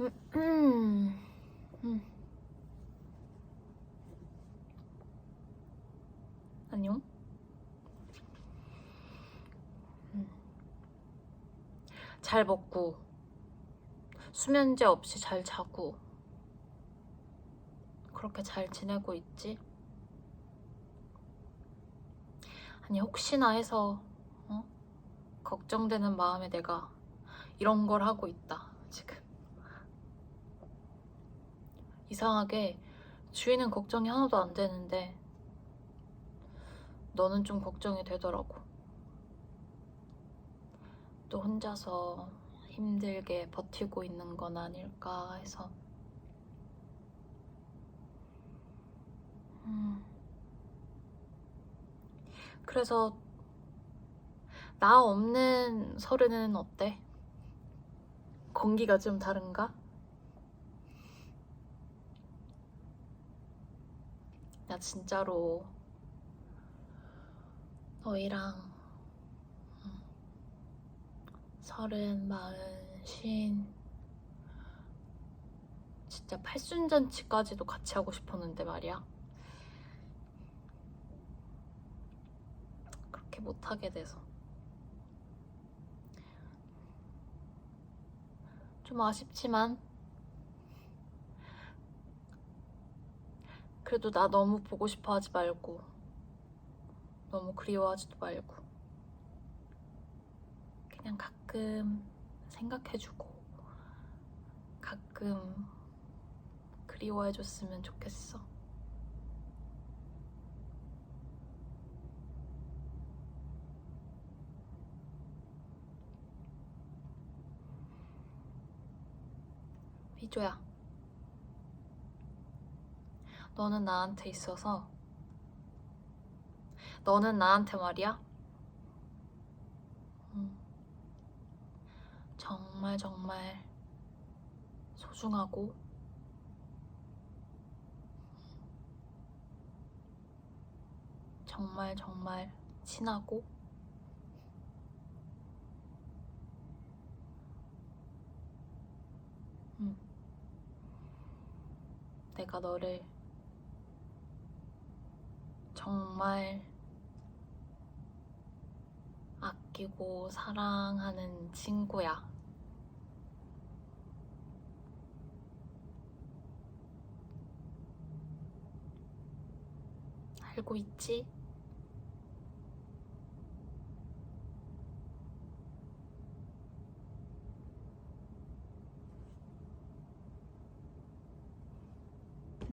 음, 음, 음. 안녕? 음. 잘 먹고, 수면제 없이 잘 자고, 그렇게 잘 지내고 있지? 아니, 혹시나 해서, 어? 걱정되는 마음에 내가 이런 걸 하고 있다, 지금. 이상하게 주인은 걱정이 하나도 안 되는데 너는 좀 걱정이 되더라고. 또 혼자서 힘들게 버티고 있는 건 아닐까 해서. 음. 그래서 나 없는 서른은 어때? 공기가 좀 다른가? 나 진짜로 너희랑 음, 서른, 마흔, 쉰 진짜 팔순잔치까지도 같이 하고 싶었는데 말이야. 그렇게 못하게 돼서 좀 아쉽지만 그래도 나 너무 보고 싶어 하지 말고 너무 그리워하지도 말고 그냥 가끔 생각해주고 가끔 그리워해줬으면 좋겠어. 미조야. 너는 나한테 있어서. 너는 나한테 말이야? 음, 정말 정말 소중하고. 정말 정말 친하고. 음, 내가 너를 정말 아끼고 사랑하는 친구야. 알고 있지?